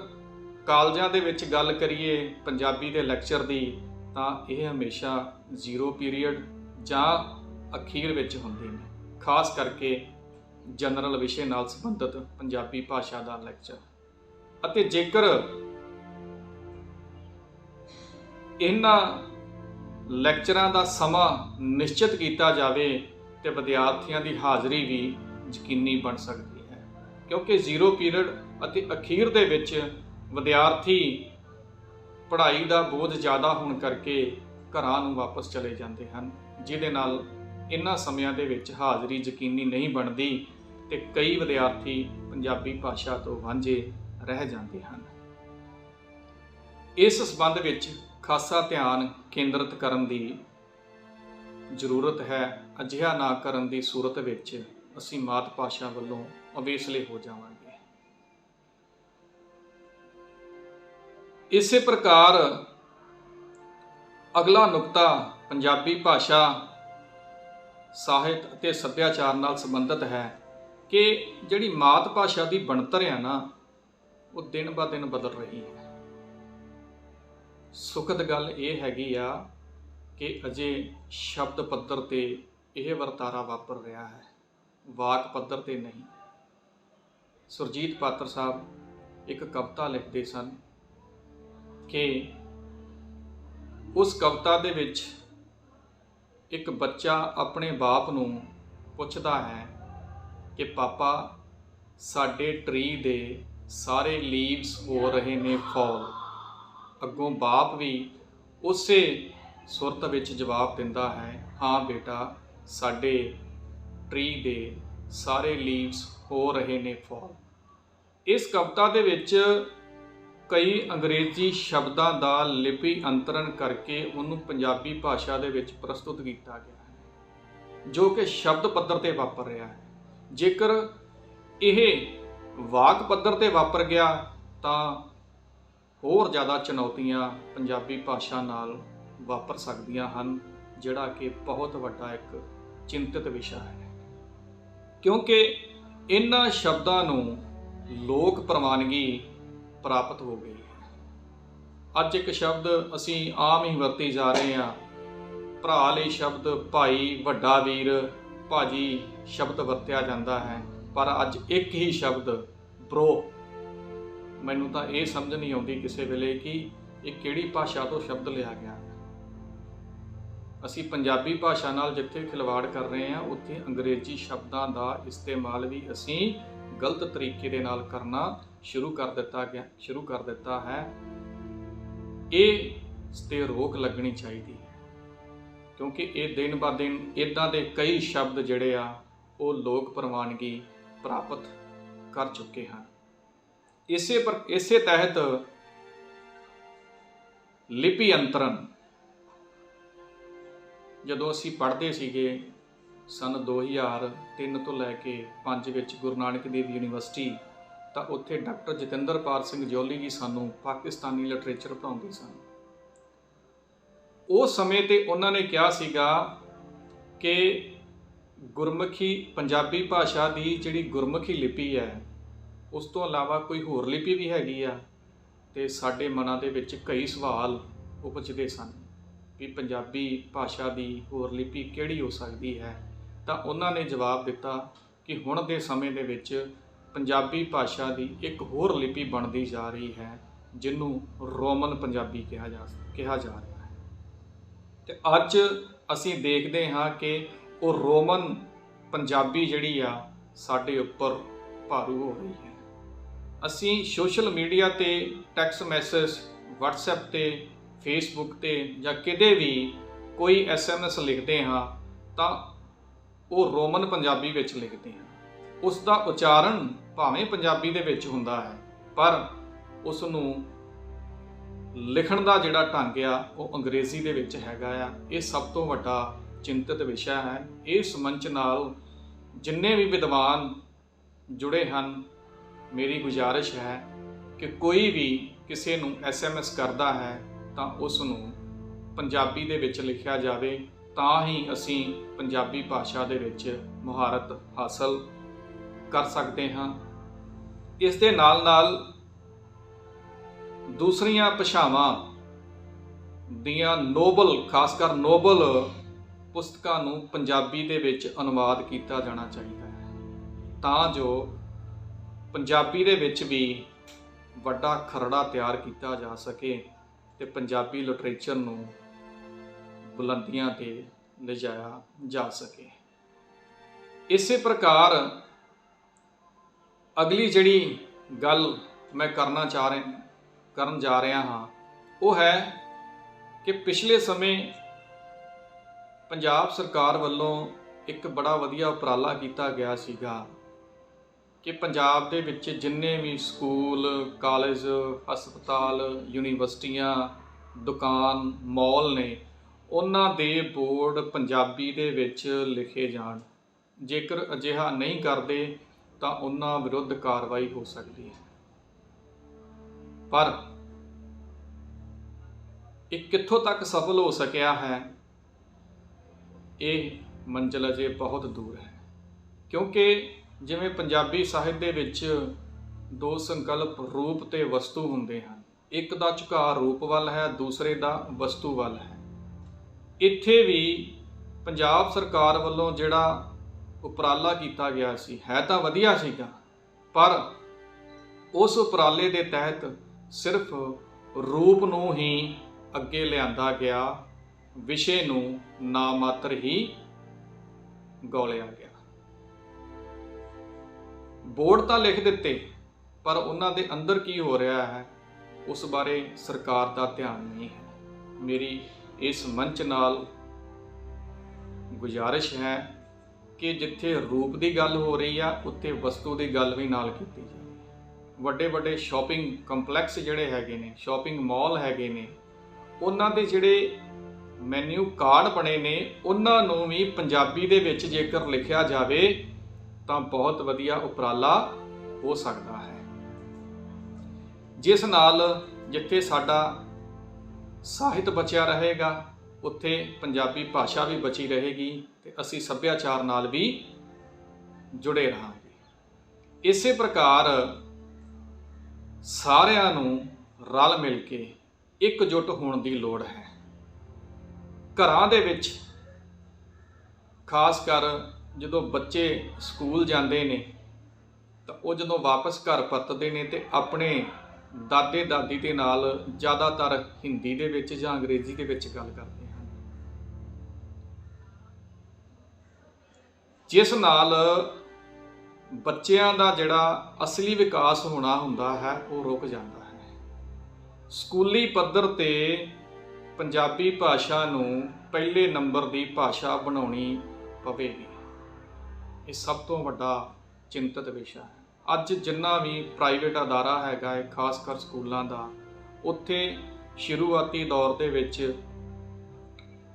ਕਾਲਜਾਂ ਦੇ ਵਿੱਚ ਗੱਲ ਕਰੀਏ ਪੰਜਾਬੀ ਦੇ ਲੈਕਚਰ ਦੀ, ਤਾਂ ਇਹ ਹਮੇਸ਼ਾ ਜ਼ੀਰੋ ਪੀਰੀਅਡ ਜਾਂ ਅਖੀਰ ਵਿੱਚ ਹੁੰਦੇ ਨੇ, ਖਾਸ ਕਰਕੇ ਜਨਰਲ ਵਿਸ਼ੇ ਨਾਲ ਸੰਬੰਧਿਤ ਪੰਜਾਬੀ ਭਾਸ਼ਾ ਦਾ ਲੈਕਚਰ। ਅਤੇ ਜੇਕਰ ਇਹਨਾਂ ਲੈਕਚਰਾਂ ਦਾ ਸਮਾਂ ਨਿਸ਼ਚਿਤ ਕੀਤਾ ਜਾਵੇ, ਤੇ ਵਿਦਿਆਰਥੀਆਂ ਦੀ ਹਾਜ਼ਰੀ ਵੀ ਯਕੀਨੀ ਬਣ ਸਕਦੀ ਹੈ। ਕਿਉਂਕਿ ਜ਼ੀਰੋ ਪੀਰੀਅਡ ਅਤੇ ਅਖੀਰ ਦੇ ਵਿੱਚ ਵਿਦਿਆਰਥੀ ਪੜ੍ਹਾਈ ਦਾ ਬੋਝ ਜ਼ਿਆਦਾ ਹੋਣ ਕਰਕੇ ਘਰਾਂ ਨੂੰ ਵਾਪਸ ਚਲੇ ਜਾਂਦੇ ਹਨ, ਜਿਹਦੇ ਨਾਲ ਇਹਨਾਂ ਸਮਿਆਂ ਦੇ ਵਿੱਚ ਹਾਜ਼ਰੀ ਯਕੀਨੀ ਨਹੀਂ ਬਣਦੀ ਤੇ ਕਈ ਵਿਦਿਆਰਥੀ ਪੰਜਾਬੀ ਭਾਸ਼ਾ ਤੋਂ ਵਾਂਝੇ ਰਹਿ ਜਾਂਦੇ ਹਨ। ਇਸ ਸਬੰਧ ਵਿੱਚ ਖਾਸਾ ਧਿਆਨ ਕੇਂਦਰਿਤ ਕਰਨ ਦੀ ਜ਼ਰੂਰਤ ਹੈ, ਅਜਿਹਾ ਨਾ ਕਰਨ ਦੀ ਸੂਰਤ ਵਿੱਚ ਅਸੀਂ ਮਾਤ ਭਾਸ਼ਾ ਵੱਲੋਂ ਅਵੇਸਲੇ ਹੋ ਜਾਵਾਂਗੇ। ਇਸੇ ਪ੍ਰਕਾਰ ਅਗਲਾ ਨੁਕਤਾ ਪੰਜਾਬੀ ਭਾਸ਼ਾ ਸਾਹਿਤ ਅਤੇ ਸੱਭਿਆਚਾਰ ਨਾਲ ਸੰਬੰਧਿਤ ਹੈ ਕਿ ਜਿਹੜੀ ਮਾਤ ਭਾਸ਼ਾ ਦੀ ਬਣਤਰ ਹੈ ਨਾ, ਉਹ ਦਿਨ ਬਾ ਦਿਨ ਬਦਲ ਰਹੀ ਹੈ। ਸੁਖਦ ਗੱਲ ਇਹ ਹੈਗੀ ਆ ਕਿ ਅਜੇ ਸ਼ਬਦ ਪੱਧਰ ਤੇ ਇਹ ਵਰਤਾਰਾ ਵਾਪਰ ਰਿਹਾ ਹੈ। ਵਾਕ ਪੱਧਰ ਤੇ ਨਹੀਂ। ਸੁਰਜੀਤ ਪਾਤਰ ਸਾਹਿਬ ਇੱਕ ਕਵਿਤਾ ਲਿਖਦੇ ਸਨ ਕਿ ਉਸ ਕਵਿਤਾ ਦੇ ਵਿੱਚ ਇੱਕ ਬੱਚਾ ਆਪਣੇ ਬਾਪ ਨੂੰ ਪੁੱਛਦਾ ਹੈ ਕਿ ਪਾਪਾ, ਸਾਡੇ ਟਰੀ ਦੇ ਸਾਰੇ ਲੀਵਸ ਹੋ ਰਹੇ ਨੇ ਫਾਲ ਅੱਗੋਂ ਬਾਪ ਵੀ ਉਸੇ ਸੁਰਤ ਵਿੱਚ ਜਵਾਬ ਦਿੰਦਾ ਹੈ, ਹਾਂ ਬੇਟਾ, ਸਾਡੇ ਟਰੀ ਦੇ ਸਾਰੇ ਲੀਵਸ ਹੋ ਰਹੇ ਨੇ ਫਾਲ ਇਸ ਕਵਿਤਾ ਦੇ ਵਿੱਚ ਕਈ ਅੰਗਰੇਜ਼ੀ ਸ਼ਬਦਾਂ ਦਾ ਲਿਪੀ ਅੰਤਰਣ ਕਰਕੇ ਉਹਨੂੰ ਪੰਜਾਬੀ ਭਾਸ਼ਾ ਦੇ ਵਿੱਚ ਪ੍ਰਸਤੁਤ ਕੀਤਾ ਗਿਆ ਹੈ, ਜੋ ਕਿ ਸ਼ਬਦ ਪੱਧਰ ਤੇ ਵਾਪਰ ਰਿਹਾ ਹੈ। ਜੇਕਰ ਇਹ ਵਾਕ ਪੱਧਰ ਤੇ ਵਾਪਰ ਗਿਆ, ਤਾਂ ਹੋਰ ਜ਼ਿਆਦਾ ਚੁਣੌਤੀਆਂ ਪੰਜਾਬੀ ਭਾਸ਼ਾ ਨਾਲ ਵਾਪਰ ਸਕਦੀਆਂ ਹਨ, ਜਿਹੜਾ ਕਿ ਬਹੁਤ ਵੱਡਾ ਇੱਕ ਚਿੰਤਤ ਵਿਸ਼ਾ ਹੈ। ਕਿਉਂਕਿ ਇਹਨਾਂ ਸ਼ਬਦਾਂ ਨੂੰ ਲੋਕ ਪ੍ਰਵਾਨਗੀ ਪ੍ਰਾਪਤ ਹੋ ਗਈ। ਹੈ ਅੱਜ ਇੱਕ ਸ਼ਬਦ ਅਸੀਂ ਆਮ ਹੀ ਵਰਤੇ ਜਾ ਰਹੇ ਹਾਂ। ਭਰਾ ਲਈ ਸ਼ਬਦ ਭਾਈ, ਵੱਡਾ ਵੀਰ, ਭਾਜੀ ਸ਼ਬਦ ਵਰਤਿਆ ਜਾਂਦਾ ਹੈ, ਪਰ ਅੱਜ ਇੱਕ ਹੀ ਸ਼ਬਦ ਬ్రో ਮੈਨੂੰ ਤਾਂ ਇਹ ਸਮਝ ਨਹੀਂ ਆਉਂਦੀ ਕਿਸੇ ਵੇਲੇ ਕਿ ਇਹ ਕਿਹੜੀ ਭਾਸ਼ਾ ਤੋਂ ਸ਼ਬਦ ਲਿਆ ਗਿਆ। ਅਸੀਂ ਪੰਜਾਬੀ ਭਾਸ਼ਾ ਨਾਲ ਜਿੱਥੇ ਖਿਲਵਾੜ ਕਰ ਰਹੇ ਹਾਂ, ਉੱਥੇ ਅੰਗਰੇਜ਼ੀ ਸ਼ਬਦਾਂ ਦਾ ਇਸਤੇਮਾਲ ਵੀ ਅਸੀਂ ਗਲਤ ਤਰੀਕੇ ਦੇ ਨਾਲ ਕਰਨਾ ਸ਼ੁਰੂ ਕਰ ਦਿੱਤਾ ਗਿਆ, ਸ਼ੁਰੂ ਕਰ ਦਿੱਤਾ ਹੈ। ਇਹ ਤੇ ਰੋਕ ਲੱਗਣੀ ਚਾਹੀਦੀ ਹੈ। ਕਿਉਂਕਿ ਇਹ ਦਿਨ ਬਾ ਦਿਨ ਇਦਾਂ ਦੇ ਕਈ ਸ਼ਬਦ ਜਿਹੜੇ ਆ, ਉਹ ਲੋਕ ਪ੍ਰਵਾਨਗੀ ਪ੍ਰਾਪਤ ਕਰ ਚੁੱਕੇ ਹਨ। ਇਸੇ ਪਰ, ਇਸੇ ਤਹਿਤ ਲਿਪੀ ਅੰਤਰਨ ਜਦੋਂ ਅਸੀਂ ਪੜ੍ਹਦੇ ਸੀਗੇ ਸਨ 2003 ਤੋਂ ਲੈ ਕੇ 5 ਵਿੱਚ ਗੁਰੂ ਨਾਨਕ ਦੇਵ ਯੂਨੀਵਰਸਿਟੀ ਤਾਂ ਉੱਥੇ ਡਾਕਟਰ ਜਤਿੰਦਰਪਾਲ ਸਿੰਘ ਜੋਲੀ ਜੀ ਸਾਨੂੰ ਪਾਕਿਸਤਾਨੀ ਲਿਟਰੇਚਰ ਪੜ੍ਹਾਉਂਦੇ ਸਨ। ਉਸ ਸਮੇਂ ਤੇ ਉਹਨਾਂ ਨੇ ਕਿਹਾ ਸੀਗਾ ਕਿ ਗੁਰਮੁਖੀ ਪੰਜਾਬੀ ਭਾਸ਼ਾ ਦੀ ਜਿਹੜੀ ਗੁਰਮੁਖੀ ਲਿਪੀ ਹੈ, ਉਸ ਤੋਂ ਇਲਾਵਾ ਕੋਈ ਹੋਰ ਲਿਪੀ ਵੀ ਹੈਗੀ ਆ ਤੇ ਸਾਡੇ ਮਨਾਂ ਦੇ ਵਿੱਚ ਕਈ ਸਵਾਲ ਉਪਜਦੇ ਸਨ ਵੀ ਪੰਜਾਬੀ ਭਾਸ਼ਾ ਦੀ ਹੋਰ ਲਿਪੀ ਕਿਹੜੀ ਹੋ ਸਕਦੀ ਹੈ। ਤਾਂ ਉਹਨਾਂ ਨੇ ਜਵਾਬ ਦਿੱਤਾ ਕਿ ਹੁਣ ਦੇ ਸਮੇਂ ਦੇ ਵਿੱਚ ਪੰਜਾਬੀ ਭਾਸ਼ਾ ਦੀ ਇੱਕ ਹੋਰ ਲਿਪੀ ਬਣਦੀ ਜਾ ਰਹੀ ਹੈ, ਜਿਹਨੂੰ ਰੋਮਨ ਪੰਜਾਬੀ ਕਿਹਾ ਜਾ ਕਿਹਾ ਜਾ ਰਿਹਾ ਹੈ। ਤੇ ਅੱਜ ਅਸੀਂ ਦੇਖਦੇ ਹਾਂ ਕਿ ਉਹ ਰੋਮਨ ਪੰਜਾਬੀ ਜਿਹੜੀ ਆ, ਸਾਡੇ ਉੱਪਰ ਭਾਰੂ ਹੋ ਰਹੀ ਹੈ। ਅਸੀਂ ਸੋਸ਼ਲ ਮੀਡੀਆ ਤੇ ਟੈਕਸਟ ਮੈਸੇਜ, WhatsApp ਤੇ, Facebook ਤੇ ਜਾਂ ਕਿਤੇ ਵੀ ਕੋਈ SMS ਲਿਖਦੇ ਹਾਂ, ਤਾਂ ਉਹ ਰੋਮਨ ਪੰਜਾਬੀ ਵਿੱਚ ਲਿਖਦੇ ਹਾਂ। ਉਸ ਦਾ ਉਚਾਰਨ ਭਾਵੇਂ ਪੰਜਾਬੀ ਦੇ ਵਿੱਚ ਹੁੰਦਾ ਹੈ, ਪਰ ਉਸ ਨੂੰ ਲਿਖਣ ਦਾ ਜਿਹੜਾ ਢੰਗ ਆ, ਉਹ ਅੰਗਰੇਜ਼ੀ ਦੇ ਵਿੱਚ ਹੈਗਾ ਆ। ਇਹ ਸਭ ਤੋਂ ਵੱਡਾ ਚਿੰਤਤ ਵਿਸ਼ਾ ਹੈ। ਇਸ ਮੰਚ ਨਾਲ ਜਿੰਨੇ ਵੀ ਵਿਦਵਾਨ ਜੁੜੇ ਹਨ, ਮੇਰੀ ਗੁਜ਼ਾਰਿਸ਼ ਹੈ ਕਿ ਕੋਈ ਵੀ ਕਿਸੇ ਨੂੰ ਐਸਐਮਐਸ ਕਰਦਾ ਹੈ, ਤਾਂ ਉਸ ਨੂੰ ਪੰਜਾਬੀ ਦੇ ਵਿੱਚ ਲਿਖਿਆ ਜਾਵੇ। ਤਾਂ ਹੀ ਅਸੀਂ ਪੰਜਾਬੀ ਭਾਸ਼ਾ ਦੇ ਵਿੱਚ ਮੁਹਾਰਤ ਹਾਸਲ ਕਰ ਸਕਦੇ ਹਾਂ। ਇਸ ਦੇ ਨਾਲ ਨਾਲ ਦੂਸਰੀਆਂ ਭਾਸ਼ਾਵਾਂ ਦੀਆਂ ਨੋਬਲ, ਖਾਸ ਕਰ ਨੋਬਲ ਪੁਸਤਕਾਂ ਨੂੰ ਪੰਜਾਬੀ ਦੇ ਵਿੱਚ ਅਨੁਵਾਦ ਕੀਤਾ ਜਾਣਾ ਚਾਹੀਦਾ ਹੈ। ਤਾਂ ਜੋ ਪੰਜਾਬੀ ਦੇ ਵਿੱਚ ਵੀ ਵੱਡਾ ਖਰੜਾ ਤਿਆਰ ਕੀਤਾ ਜਾ ਸਕੇ ਤੇ ਪੰਜਾਬੀ ਲਿਟਰੇਚਰ ਨੂੰ ਬੁਲੰਦੀਆਂ ਤੇ ਲਿਜਾਇਆ ਜਾ ਸਕੇ। ਇਸੇ ਪ੍ਰਕਾਰ ਅਗਲੀ ਜਿਹੜੀ ਗੱਲ ਮੈਂ ਕਰਨਾ ਚਾਹ ਰਿਹਾ, ਕਰਨ ਜਾ ਰਿਹਾ ਹਾਂ, ਉਹ ਹੈ ਕਿ ਪਿਛਲੇ ਸਮੇਂ ਪੰਜਾਬ ਸਰਕਾਰ ਵੱਲੋਂ ਇੱਕ ਬੜਾ ਵਧੀਆ ਉਪਰਾਲਾ ਕੀਤਾ ਗਿਆ ਸੀਗਾ ਕਿ ਪੰਜਾਬ ਦੇ ਵਿੱਚ ਜਿੰਨੇ ਵੀ ਸਕੂਲ, ਕਾਲਜ, ਹਸਪਤਾਲ, ਯੂਨੀਵਰਸਿਟੀਆਂ, ਦੁਕਾਨ, ਮਾਲ ਨੇ, ਉਹਨਾਂ ਦੇ ਬੋਰਡ ਪੰਜਾਬੀ ਦੇ ਵਿੱਚ ਲਿਖੇ ਜਾਣ। ਜੇਕਰ ਅਜਿਹਾ ਨਹੀਂ ਕਰਦੇ ਤਾਂ ਉਹਨਾਂ ਵਿਰੁੱਧ ਕਾਰਵਾਈ ਹੋ ਸਕਦੀ ਹੈ। ਪਰ ਇਹ ਕਿੱਥੋਂ ਤੱਕ ਸਫਲ ਹੋ ਸਕਿਆ ਹੈ, ਇਹ ਮੰਜ਼ਿਲ ਅਜੇ ਬਹੁਤ ਦੂਰ ਹੈ। ਕਿਉਂਕਿ ਜਿਵੇਂ ਪੰਜਾਬੀ ਸਾਹਿਤ ਦੇ ਵਿੱਚ ਦੋ ਸੰਕਲਪ ਰੂਪ ਤੇ ਵਸਤੂ ਹੁੰਦੇ ਹਨ, ਇੱਕ ਦਾ ਝੁਕਾਅ ਰੂਪ ਵੱਲ ਹੈ, ਦੂਸਰੇ ਦਾ ਵਸਤੂ ਵੱਲ ਹੈ। ਇੱਥੇ ਵੀ ਪੰਜਾਬ ਸਰਕਾਰ ਵੱਲੋਂ ਜਿਹੜਾ ਉਪਰਾਲਾ ਕੀਤਾ ਗਿਆ ਸੀ। ਹੈ ਤਾਂ ਵਧੀਆ ਸੀਗਾ, ਪਰ ਉਸ ਉਪਰਾਲੇ ਦੇ ਤਹਿਤ ਸਿਰਫ ਰੂਪ ਨੂੰ ਹੀ ਅੱਗੇ ਲਿਆਂਦਾ ਗਿਆ, ਵਿਸ਼ੇ ਨੂੰ ਨਾ ਮਾਤਰ ਹੀ ਗੋਲਿਆ ਗਿਆ। ਬੋਰਡ ਤਾਂ ਲਿਖ ਦਿੱਤੇ, ਪਰ ਉਹਨਾਂ ਦੇ ਅੰਦਰ ਕੀ ਹੋ ਰਿਹਾ ਹੈ, ਉਸ ਬਾਰੇ ਸਰਕਾਰ ਦਾ ਧਿਆਨ ਨਹੀਂ ਹੈ। ਮੇਰੀ ਇਸ ਮੰਚ ਨਾਲ ਗੁਜ਼ਾਰਿਸ਼ ਹੈ ਕਿ ਜਿੱਥੇ ਰੂਪ ਦੀ ਗੱਲ ਹੋ ਰਹੀ ਆ, ਉੱਥੇ ਵਸਤੂ ਦੀ ਗੱਲ ਵੀ ਨਾਲ ਕੀਤੀ ਜਾਵੇ ਵੱਡੇ ਵੱਡੇ ਸ਼ਾਪਿੰਗ ਕੰਪਲੈਕਸ ਜਿਹੜੇ ਹੈਗੇ ਨੇ, ਸ਼ਾਪਿੰਗ ਮਾਲ ਹੈਗੇ ਨੇ, ਉਹਨਾਂ ਦੇ ਜਿਹੜੇ ਮੈਨੂ ਕਾਰਡ ਬਣੇ ਨੇ, ਉਹਨਾਂ ਨੂੰ ਵੀ ਪੰਜਾਬੀ ਦੇ ਵਿੱਚ ਜੇਕਰ ਲਿਖਿਆ ਜਾਵੇ, ਤਾਂ ਬਹੁਤ ਵਧੀਆ ਉਪਰਾਲਾ ਹੋ ਸਕਦਾ ਹੈ। ਜਿਸ ਨਾਲ ਜਿੱਥੇ ਸਾਡਾ ਸਾਹਿਤ ਬਚਿਆ ਰਹੇਗਾ, ਉੱਥੇ ਪੰਜਾਬੀ ਭਾਸ਼ਾ ਵੀ ਬਚੀ ਰਹੇਗੀ ਤੇ ਅਸੀਂ ਸੱਭਿਆਚਾਰ ਨਾਲ ਵੀ ਜੁੜੇ ਰਹਾਂਗੇ। ਇਸੇ ਪ੍ਰਕਾਰ ਸਾਰਿਆਂ ਨੂੰ ਰਲ ਮਿਲ ਕੇ ਇਕਜੁੱਟ ਹੋਣ ਦੀ ਲੋੜ ਹੈ। ਘਰਾਂ ਦੇ ਵਿੱਚ ਖਾਸ ਕਰ ਜਦੋਂ ਬੱਚੇ ਸਕੂਲ ਜਾਂਦੇ ਨੇ, ਤਾਂ ਉਹ ਜਦੋਂ ਵਾਪਸ ਘਰ ਪਰਤਦੇ ਨੇ ਤੇ ਆਪਣੇ ਦਾਦੇ ਦਾਦੀ ਦੇ ਨਾਲ ਜ਼ਿਆਦਾਤਰ ਹਿੰਦੀ ਦੇ ਵਿੱਚ ਜਾਂ ਅੰਗਰੇਜ਼ੀ ਦੇ ਵਿੱਚ ਗੱਲ ਕਰਦੇ ਜਿਸ ਨਾਲ ਬੱਚਿਆਂ ਦਾ ਜਿਹੜਾ ਅਸਲੀ ਵਿਕਾਸ ਹੋਣਾ ਹੁੰਦਾ ਹੈ, ਉਹ ਰੁਕ ਜਾਂਦਾ ਹੈ। ਸਕੂਲੀ ਪੱਧਰ ਤੇ ਪੰਜਾਬੀ ਭਾਸ਼ਾ ਨੂੰ ਪਹਿਲੇ ਨੰਬਰ ਦੀ ਭਾਸ਼ਾ ਬਣਾਉਣੀ ਪਵੇਗੀ। ਇਹ ਸਭ ਤੋਂ ਵੱਡਾ ਚਿੰਤਤ ਵਿਸ਼ਾ ਹੈ। ਅੱਜ ਜਿੰਨਾ ਵੀ ਪ੍ਰਾਈਵੇਟ ਅਦਾਰਾ ਹੈਗਾ ਹੈ, ਖਾਸ ਕਰ ਸਕੂਲਾਂ ਦਾ, ਉੱਥੇ ਸ਼ੁਰੂਆਤੀ ਦੌਰ ਦੇ ਵਿੱਚ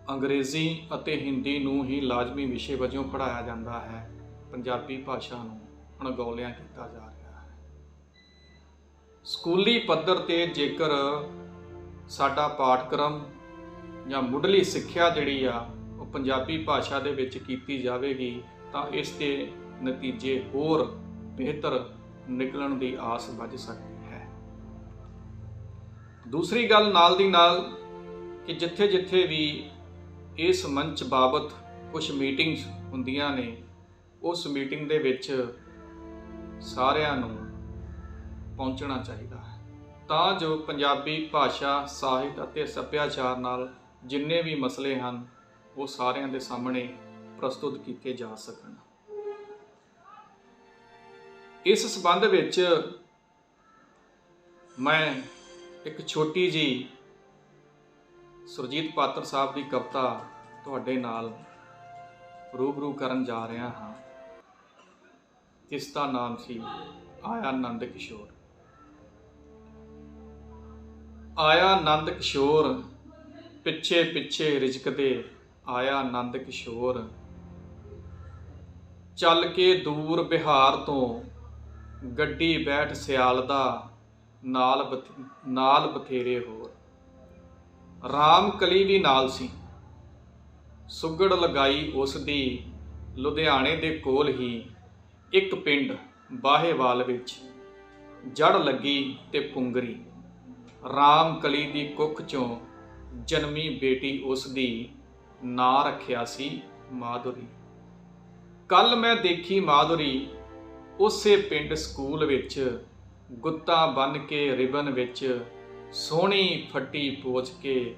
ਅੰਗਰੇਜ਼ੀ ਅਤੇ ਹਿੰਦੀ ਨੂੰ ਹੀ ਲਾਜ਼ਮੀ ਵਿਸ਼ੇ ਵਜੋਂ ਪੜ੍ਹਾਇਆ ਜਾਂਦਾ ਹੈ। ਪੰਜਾਬੀ ਭਾਸ਼ਾ ਨੂੰ ਅਣਗੌਲਿਆਂ ਕੀਤਾ ਜਾ ਰਿਹਾ ਹੈ। ਸਕੂਲੀ ਪੱਧਰ ਤੇ ਜੇਕਰ ਸਾਡਾ ਪਾਠਕ੍ਰਮ ਜਾਂ ਮੁੱਢਲੀ ਸਿੱਖਿਆ ਜਿਹੜੀ ਆ, ਉਹ ਪੰਜਾਬੀ ਭਾਸ਼ਾ ਦੇ ਵਿੱਚ ਕੀਤੀ ਜਾਵੇਗੀ, ਤਾਂ ਇਸ ਦੇ ਨਤੀਜੇ ਹੋਰ ਬਿਹਤਰ ਨਿਕਲਣ ਦੀ ਆਸ ਵੱਜ ਸਕਦੀ ਹੈ। ਦੂਸਰੀ ਗੱਲ ਨਾਲ ਦੀ ਨਾਲ ਕਿ ਜਿੱਥੇ-ਜਿੱਥੇ ਵੀ ਇਸ ਮੰਚ ਬਾਬਤ ਕੁਝ ਮੀਟਿੰਗਸ ਹੁੰਦੀਆਂ ਨੇ। ਉਸ ਮੀਟਿੰਗ ਦੇ ਵਿੱਚ ਸਾਰਿਆਂ ਨੂੰ ਪਹੁੰਚਣਾ ਚਾਹੀਦਾ ਹੈ। ਤਾਂ ਜੋ ਪੰਜਾਬੀ ਭਾਸ਼ਾ, ਸਾਹਿਤ ਅਤੇ ਸੱਭਿਆਚਾਰ ਨਾਲ ਜਿੰਨੇ ਵੀ ਮਸਲੇ ਹਨ, ਉਹ ਸਾਰਿਆਂ ਦੇ ਸਾਹਮਣੇ ਪ੍ਰਸਤੁਤ ਕੀਤੇ ਜਾ ਸਕਣ। ਇਸ ਸਬੰਧ ਵਿੱਚ ਮੈਂ ਇੱਕ ਛੋਟੀ ਜੀ ਸੁਰਜੀਤ ਪਾਤਰ ਸਾਹਿਬ ਦੀ ਕਵਿਤਾ ਤੁਹਾਡੇ ਨਾਲ ਰੂਬਰੂ ਕਰਨ ਜਾ ਰਿਹਾ ਹਾਂ। ਜਿਸ ਦਾ ਨਾਮ ਸੀ ਆਇਆ ਨੰਦ ਕਿਸ਼ੋਰ। ਆਇਆ ਨੰਦ ਕਿਸ਼ੋਰ, ਪਿੱਛੇ ਪਿੱਛੇ ਰਿਜਕਦੇ ਆਇਆ ਨੰਦ ਕਿਸ਼ੋਰ। ਚੱਲ ਕੇ ਦੂਰ ਬਿਹਾਰ ਤੋਂ ਗੱਡੀ ਬੈਠ ਸਿਆਲ ਦਾ, ਨਾਲ ਬਥ- ਨਾਲ ਬਥੇਰੇ ਹੋਰ। ਰਾਮ ਕਲੀ ਵੀ ਨਾਲ ਸੀ। ਸੁਗੜ ਲਗਾਈ ਉਸ ਦੀ, ਲੁਧਿਆਣੇ ਦੇ ਕੋਲ ਹੀ ਇੱਕ ਪਿੰਡ ਬਾਹੇਵਾਲ ਵਿੱਚ। ਜੜ ਲੱਗੀ ਤੇ ਪੁੰਗਰੀ। ਰਾਮ ਕਲੀ ਦੀ ਕੁੱਖ ਚੋਂ ਜਨਮੀ ਬੇਟੀ ਉਸ ਦੀ ਨਾਂ ਰੱਖਿਆ ਸੀ ਮਾਧੁਰੀ। ਕੱਲ ਮੈਂ ਦੇਖੀ ਮਾਧੁਰੀ ਉਸੇ ਪਿੰਡ ਸਕੂਲ ਵਿੱਚ ਗੁੱਤਾ ਬੰਨ ਕੇ ਰਿਬਨ ਵਿੱਚ ਸੋਹਣੀ ਫੱਟੀ ਪੋਚ ਕੇ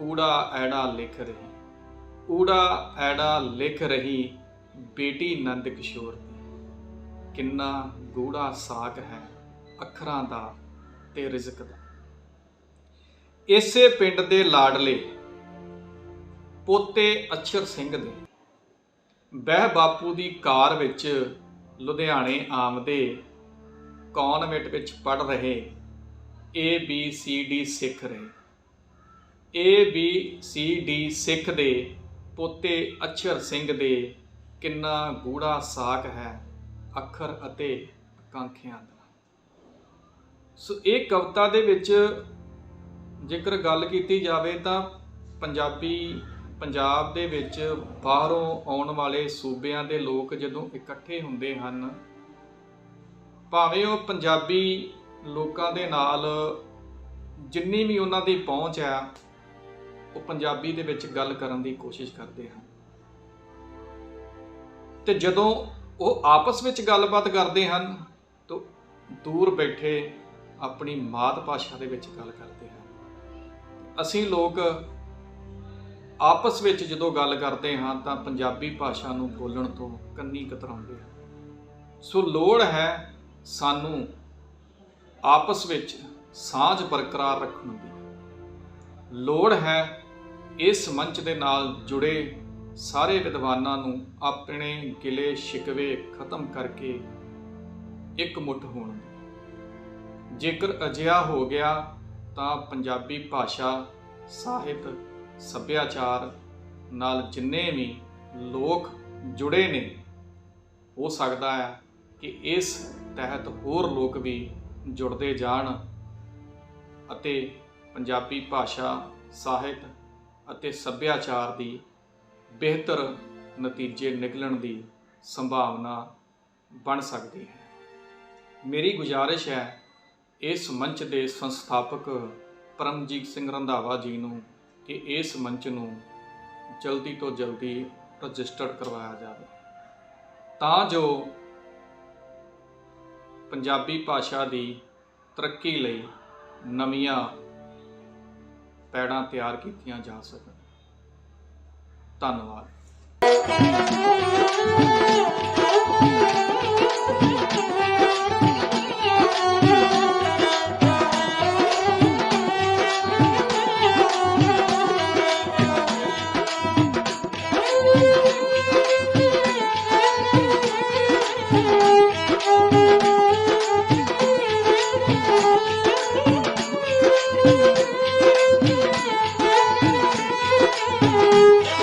ਊੜਾ ਐੜਾ ਲਿਖ ਰਹੀ। ਊੜਾ ਐੜਾ ਲਿਖ ਰਹੀ ਬੇਟੀ ਨੰਦ ਕਿਸ਼ੋਰ ਦੀ। ਕਿੰਨਾ ਗੂੜਾ ਸਾਕ ਹੈ ਅੱਖਰਾਂ ਦਾ ਤੇ ਰਿਜ਼ਕ ਦਾ। ਇਸੇ ਪਿੰਡ ਦੇ ਲਾਡਲੇ ਪੋਤੇ ਅਛਰ ਸਿੰਘ ਦੇ। ਬਹਿ ਬਾਪੂ ਦੀ ਕਾਰ ਵਿੱਚ ਲੁਧਿਆਣੇ ਆਮਦੇ ਕੌਨਵੈਂਟ ਵਿੱਚ ਪੜ ਰਹੇ ਏ ਬੀ ਸੀ ਡੀ ਸਿੱਖ ਰਹੇ। ਏ ਬੀ ਸੀ ਡੀ ਸਿੱਖ ਦੇ ਪੋਤੇ ਅਛਰ ਸਿੰਘ ਦੇ ਕਿੰਨਾ ਗੂੜਾ ਸਾਕ ਹੈ ਅੱਖਰ ਅਤੇ ਕਾਂਖਿਆਂ ਦਾ। ਸੋ ਇਹ ਕਵਿਤਾ ਦੇ ਵਿੱਚ ਜੇਕਰ ਗੱਲ ਕੀਤੀ ਜਾਵੇ ਤਾਂ ਪੰਜਾਬੀ ਪੰਜਾਬ ਦੇ ਵਿੱਚ ਬਾਹਰੋਂ ਆਉਣ ਵਾਲੇ ਸੂਬਿਆਂ ਦੇ ਲੋਕ ਜਦੋਂ ਇਕੱਠੇ ਹੁੰਦੇ ਹਨ, ਭਾਵੇਂ ਉਹ ਪੰਜਾਬੀ ਲੋਕਾਂ ਦੇ ਨਾਲ ਜਿੰਨੀ ਵੀ ਉਹਨਾਂ ਦੀ ਪਹੁੰਚ ਹੈ, ਉਹ ਪੰਜਾਬੀ ਦੇ ਵਿੱਚ ਗੱਲ ਕਰਨ ਦੀ ਕੋਸ਼ਿਸ਼ ਕਰਦੇ ਹਨ। ਤੇ ਜਦੋਂ ਉਹ ਆਪਸ ਵਿੱਚ ਗੱਲਬਾਤ ਕਰਦੇ ਹਨ, ਤਾਂ ਦੂਰ ਬੈਠੇ ਆਪਣੀ ਮਾਤ ਭਾਸ਼ਾ ਦੇ ਵਿੱਚ ਗੱਲ ਕਰਦੇ ਹਨ। ਅਸੀਂ ਲੋਕ ਆਪਸ ਵਿੱਚ ਜਦੋਂ ਗੱਲ ਕਰਦੇ ਹਾਂ, ਤਾਂ ਪੰਜਾਬੀ ਭਾਸ਼ਾ ਨੂੰ ਬੋਲਣ ਤੋਂ ਕੰਨੀ ਕਤਰਾਉਂਦੇ ਹਾਂ। ਸੋ ਲੋੜ ਹੈ ਸਾਨੂੰ ਆਪਸ ਵਿੱਚ ਸਾਂਝ ਬਰਕਰਾਰ ਰੱਖਣ ਦੀ। ਲੋੜ ਹੈ ਇਸ ਮੰਚ ਦੇ ਨਾਲ ਜੁੜੇ ਸਾਰੇ ਵਿਦਵਾਨਾਂ ਨੂੰ ਆਪਣੇ ਗਿਲੇ ਸ਼ਿਕਵੇ ਖਤਮ ਕਰਕੇ ਇੱਕ ਮੁੱਠ ਹੋਣ ਜੇਕਰ ਅਜਿਹਾ ਹੋ ਗਿਆ ਤਾਂ ਪੰਜਾਬੀ ਭਾਸ਼ਾ, ਸਾਹਿਤ, ਸੱਭਿਆਚਾਰ ਨਾਲ ਜਿੰਨੇ ਵੀ ਲੋਕ ਜੁੜੇ ਨੇ, ਹੋ ਸਕਦਾ ਹੈ ਕਿ ਇਸ ਤਹਿਤ ਹੋਰ ਲੋਕ ਵੀ ਜੁੜਦੇ ਜਾਣ ਅਤੇ ਪੰਜਾਬੀ ਭਾਸ਼ਾ ਸਾਹਿਤ ਅਤੇ ਸੱਭਿਆਚਾਰ ਦੀ ਬਿਹਤਰ ਨਤੀਜੇ ਨਿਕਲਣ ਦੀ ਸੰਭਾਵਨਾ ਬਣ ਸਕਦੀ ਹੈ। ਮੇਰੀ ਗੁਜ਼ਾਰਿਸ਼ ਹੈ, ਇਸ ਮੰਚ ਦੇ ਸੰਸਥਾਪਕ ਪਰਮਜੀਤ ਸਿੰਘ ਰੰਧਾਵਾ ਜੀ ਨੂੰ ਕਿ ਇਸ ਮੰਚ ਨੂੰ ਜਲਦੀ ਤੋਂ ਜਲਦੀ ਰਜਿਸਟਰਡ ਕਰਵਾਇਆ ਜਾਵੇ। ਤਾਂ ਜੋ ਪੰਜਾਬੀ ਭਾਸ਼ਾ ਦੀ ਤਰੱਕੀ ਲਈ ਨਵੀਆਂ ਪੈੜਾਂ ਤਿਆਰ ਕੀਤੀਆਂ ਜਾ ਸਕਣ। ਧੰਨਵਾਦ।